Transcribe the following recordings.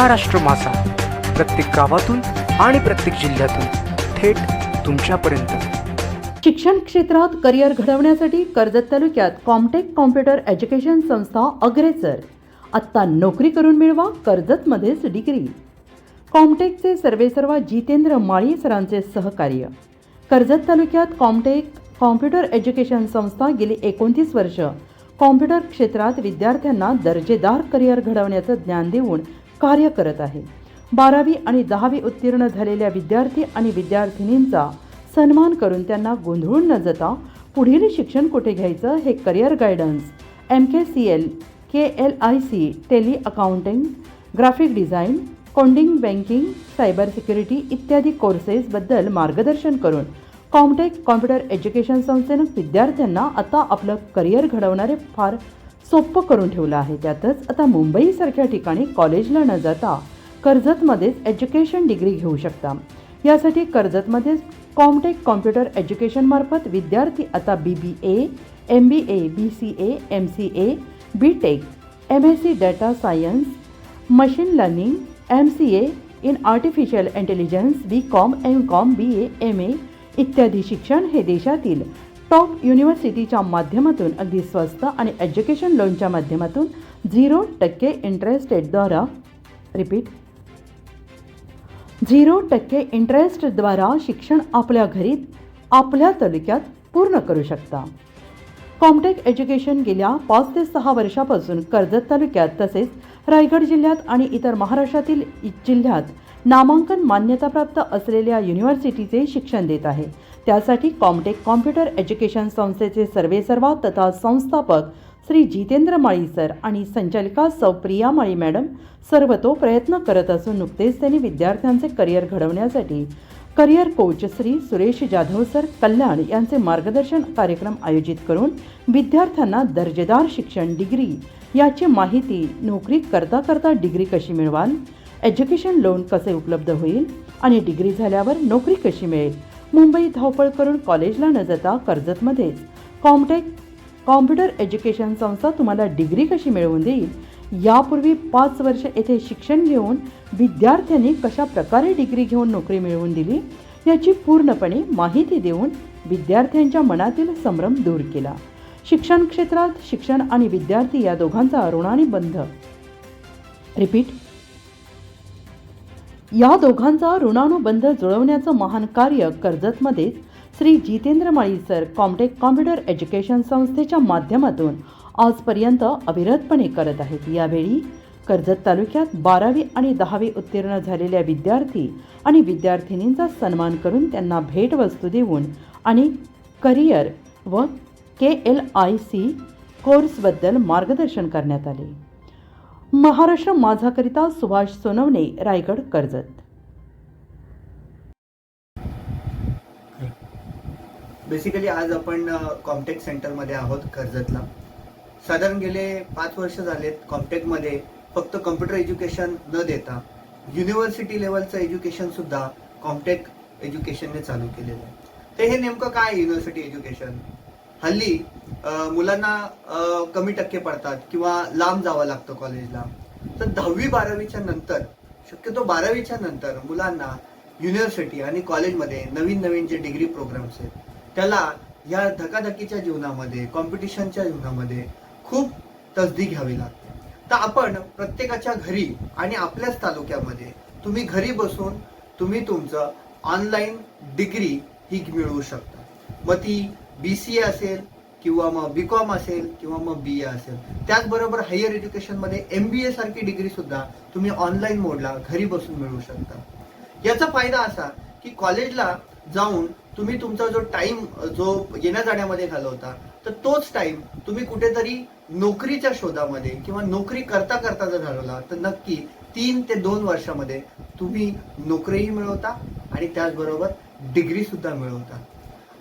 महाराष्ट्र मासा. प्रत्येक गावातून आणि प्रत्येक जिल्ह्यातून थेट तुमच्यापर्यंत. शिक्षण क्षेत्रात करिअर घडवण्यासाठी कर्जत तालुक्यात कॉमटेक कॉम्प्युटर एज्युकेशन संस्था अग्रेसर. आत्ता नोकरी करून मिळवा कर्जतमध्येच डिग्री. कॉम्टेकचे सर्वेसर्वा जितेंद्र माळी सरांचे सहकार्य. कर्जत तालुक्यात कॉम्टेक कॉम्प्युटर एज्युकेशन संस्था गेली एकोणतीस वर्ष. कॉम्प्युटर क्षेत्रात विद्यार्थ्यांना दर्जेदार करिअर घडवण्याचं ज्ञान देऊन कार्य करत आहे. बारावी आणि दहावी उत्तीर्ण झालेल्या विद्यार्थी आणि विद्यार्थिनींचा सन्मान करून त्यांना गोंधळून न जाता पुढील शिक्षण कुठे घ्यायचं हे career guidance M K C L K L I C tally accounting graphic design coding banking cyber security इत्यादी कोर्सेसबद्दल मार्गदर्शन करून कॉम्टेक कॉम्प्युटर एज्युकेशन संस्थेनं विद्यार्थ्यांना आता आपलं करिअर घडवणारे फार सोपं करून ठेवलं आहे. त्यातच आता मुंबईसारख्या ठिकाणी कॉलेजला न जाता कर्जतमध्येच एज्युकेशन डिग्री घेऊ शकता. यासाठी कर्जतमध्येच कॉमटेक कॉम्प्युटर एज्युकेशनमार्फत विद्यार्थी आता B B A M B A B C A M C A B tech M S C data science machine learning M C A in artificial intelligence B com M com B A M A इत्यादी शिक्षण हे देशातील top युनिव्हर्सिटीच्या माध्यमातून अगदी स्वस्त आणि education लोनच्या माध्यमातून झिरो टक्के इंटरेस्ट रेटद्वारा रिपीट झिरो टक्के इंटरेस्टद्वारा शिक्षण आपल्या घरी आपल्या तालुक्यात पूर्ण करू शकता. कॉम्टेक एज्युकेशन गेल्या पाच ते सहा वर्षापासून कर्जत तालुक्यात तसेच रायगड जिल्ह्यात आणि इतर महाराष्ट्रातील जिल्ह्यात नामांकन मान्यताप्राप्त असलेल्या युनिव्हर्सिटीचे शिक्षण देत आहे. त्यासाठी कॉमटेक कॉम्प्युटर एज्युकेशन संस्थेचे सर्वेसर्वा तथा संस्थापक श्री जितेंद्र माळी सर आणि संचालिका सौ प्रिया माळी मॅडम सर्वतो प्रयत्न करत असून नुकतेच त्यांनी विद्यार्थ्यांचे करिअर घडवण्यासाठी career coach Shri Suresh Jadhav sir Kalyan यांचे मार्गदर्शन कार्यक्रम आयोजित करून विद्यार्थ्यांना दर्जेदार शिक्षण डिग्री याची माहिती नोकरी करता करता डिग्री कशी मिळवाल एज्युकेशन लोन कसे उपलब्ध होईल आणि डिग्री झाल्यावर नोकरी कशी मिळेल मुंबईत धावपळ करून कॉलेजला न जाता कर्जतमध्येच. कॉम्टेक कॉम्प्युटर एज्युकेशन संस्था तुम्हाला डिग्री कशी मिळवून देईल? यापूर्वी पाच वर्ष येथे शिक्षण घेऊन विद्यार्थ्यांनी कशा प्रकारे डिग्री घेऊन नोकरी मिळवून दिली? याची पूर्णपणे माहिती देऊन विद्यार्थ्यांच्या मनातील संभ्रम दूर केला. शिक्षण क्षेत्रात शिक्षण आणि विद्यार्थी या दोघांचा ऋणाने बंध रिपीट. या दोघांचा ऋणानुबंध जुळवण्याचं महान कार्य कर्जतमध्येच Shri Jitendra Mali sir Comtech computer education संस्थेच्या माध्यमातून आजपर्यंत अविरतपणे करत आहेत. यावेळी कर्जत तालुक्यात बारावी आणि दहावी उत्तीर्ण झालेल्या विद्यार्थी आणि विद्यार्थिनींचा सन्मान करून त्यांना भेटवस्तू देऊन आणि करिअर व के एल आय सी कोर्सबद्दल मार्गदर्शन करण्यात आले. महाराष्ट्र माझाकरिता सुभाष सोनवणे रायगड कर्जत. बेसिकली आज आपण कॉम्टेक सेंटरमध्ये आहोत कर्जतला. साधारण गेले पाच वर्ष झालेत कॉम्टेकमध्ये फक्त कम्प्युटर एज्युकेशन न देता युनिव्हर्सिटी लेवलचं एज्युकेशनसुद्धा कॉम्टेक एज्युकेशनने चालू केलेलं आहे. तर हे नेमकं काय युनिव्हर्सिटी एज्युकेशन हल्ली मुलांना कमी टक्के पडतात किंवा लांब जावं लागतं कॉलेजला तर दहावी बारावीच्या नंतर शक्यतो बारावीच्या नंतर मुलांना युनिव्हर्सिटी आणि कॉलेजमध्ये नवीन नवीन जे डिग्री प्रोग्राम्स आहेत त्याला या धकाधकीच्या जीवनामध्ये कॉम्पिटिशनच्या जीवनामध्ये खूप तसदी घ्यावी लागते. तर आपण प्रत्येकाच्या घरी आणि आपल्याच तालुक्यामध्ये तुम्ही घरी बसून तुम्ही तुमचं ऑनलाईन डिग्री ही मिळवू शकता. मग ती बी सी ए असेल किंवा मग बी कॉम असेल किंवा मग बी ए असेल. त्याचबरोबर हायर एज्युकेशनमध्ये एम बी ए सारखी डिग्री सुद्धा तुम्ही ऑनलाईन मोडला घरी बसून मिळवू शकता. याचा फायदा असा की कॉलेजला जाऊन तुम्ही तुमचा जो टाइम जो येण्या जाण्यामध्ये घालवता तर तोच टाइम तुम्ही कुठेतरी नोकरीच्या शोधामध्ये किंवा नोकरी करता करता जर घालवला तर नक्की तीन ते दोन वर्षामध्ये तुम्ही नोकरीही मिळवता आणि त्याचबरोबर डिग्री सुद्धा मिळवता.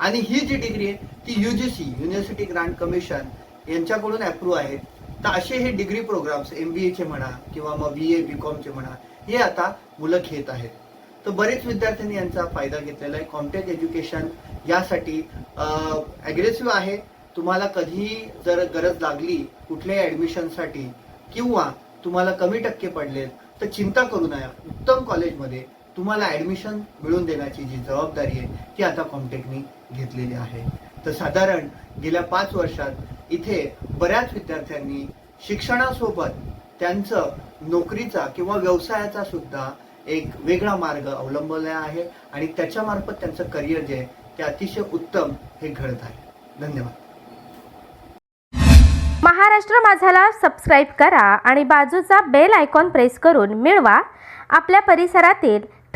आणि ही जी डिग्री आहे ती U G C university grant commission यांच्याकडून अप्रूव्ह आहेत तर असे हे डिग्री प्रोग्राम्स एम बी एचे म्हणा किंवा मग बी ए बी कॉमचे म्हणा हे आता मुलं घेत आहेत. तर बरेच विद्यार्थ्यांनी यांचा फायदा घेतलेला आहे. कॉम्टेक एज्युकेशन यासाठी ॲग्रेसिव्ह आहे. तुम्हाला कधीही जर गरज लागली कुठल्याही ॲडमिशनसाठी किंवा तुम्हाला कमी टक्के पडलेत तर चिंता करू नये उत्तम कॉलेजमध्ये तुम्हाला ॲडमिशन मिळवून देण्याची जी जबाबदारी आहे ती आता कॉम्टेकनी घेतलेली आहे. तर साधारण गेल्या पाच वर्षात इथे बऱ्याच विद्यार्थ्यांनी शिक्षणासोबत त्यांचं नोकरीचा किंवा व्यवसायाचा सुद्धा एक वेगळा मार्ग अवलंबला आहे आणि त्याच्यामार्फत त्यांचं करिअर जे आहे ते अतिशय उत्तम हे घडत आहे. धन्यवाद. महाराष्ट्र माझाला सबस्क्राईब करा आणि बाजूचा बेल आयकॉन प्रेस करून मिळवा. आपल्या परिसरातील